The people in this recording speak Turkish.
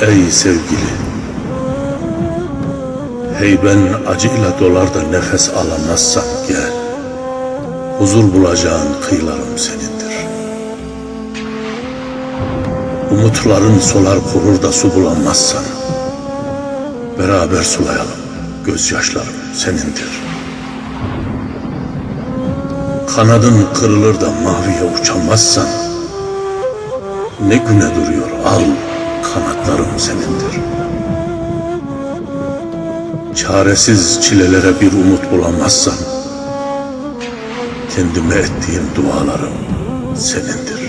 Ey sevgili Heyben acıyla dolar da nefes alamazsan gel. Huzur bulacağın kıyılarım senindir. Umutların solar kurur da su bulamazsan Beraber sulayalım gözyaşlarım senindir. Kanadın kırılır da maviye uçamazsan Ne güne duruyor al kanatlarım senindir. Çaresiz çilelere bir umut bulamazsan Kendime ettiğim dualarım senindir